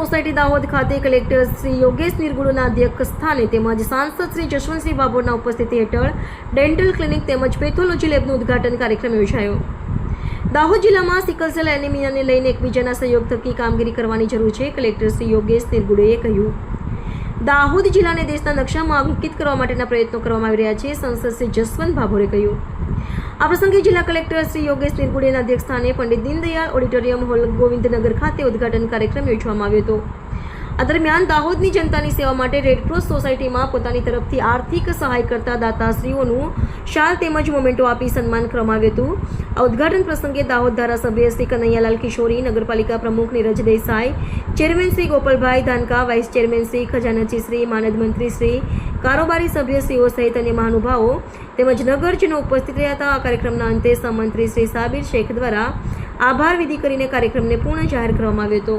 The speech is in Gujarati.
સોસાયટી દાહોદ ખાતે કલેક્ટર શ્રી યોગેશ નિર્ગુણના અધ્યક્ષ સ્થાને તેમજ સાંસદ શ્રી જશવંતસિંહ ભાભોરના ઉપસ્થિતિ હેઠળ ડેન્ટલ ક્લિનિક તેમજ પેથોલોજી લેબનું ઉદ્ઘાટન કાર્યક્રમ યોજાયો. દાહોદ જિલ્લામાં સિકલસેલ એનિમિયાને લઈને એકબીજાના સહયોગ થકી કામગીરી કરવાની જરૂર છે, કલેક્ટર શ્રી યોગેશ નિર્ગુડેએ કહ્યું. દાહોદ જિલ્લાને દેશના નકશામાં અંકિત કરવા માટેના પ્રયત્નો કરવામાં આવી રહ્યા છે, સંસદ શ્રી જસવંત ભાભોરે કહ્યું. આ પ્રસંગે જિલ્લા કલેક્ટર શ્રી યોગેશ નિરગુડેના અધ્યક્ષસ્થાને પંડિત દીનદયાળ ઓડિટોરિયમ હોલ ગોવિંદનગર ખાતે ઉદઘાટન કાર્યક્રમ યોજવામાં આવ્યો હતો. આ દરમિયાન દાહોદની જનતાની સેવા માટે રેડક્રોસ સોસાયટીમાં પોતાની તરફથી આર્થિક સહાય કરતા દાતાશ્રીઓનું શાલ તેમજ મોમેન્ટો આપી સન્માન કરવામાં આવ્યું હતું. આ ઉદઘાટન પ્રસંગે દાહોદ ધારાસભ્ય શ્રી કનૈયાલાલ કિશોરી, નગરપાલિકા પ્રમુખ Niraj Desai, chairman Shri Gopalbhai Dhanka, vice chairman Shri ખજાનચી Shri, માનદ મંત્રી શ્રી, કારોબારી સભ્યશ્રીઓ સહિત અન્ય મહાનુભાવો તેમજ નગરજનો ઉપસ્થિત રહ્યા હતા. આ કાર્યક્રમના અંતે સહમંત્રી શ્રી સાબિર શેખ દ્વારા આભાર વિધિ કરીને કાર્યક્રમને પૂર્ણ જાહેર કરવામાં આવ્યો હતો.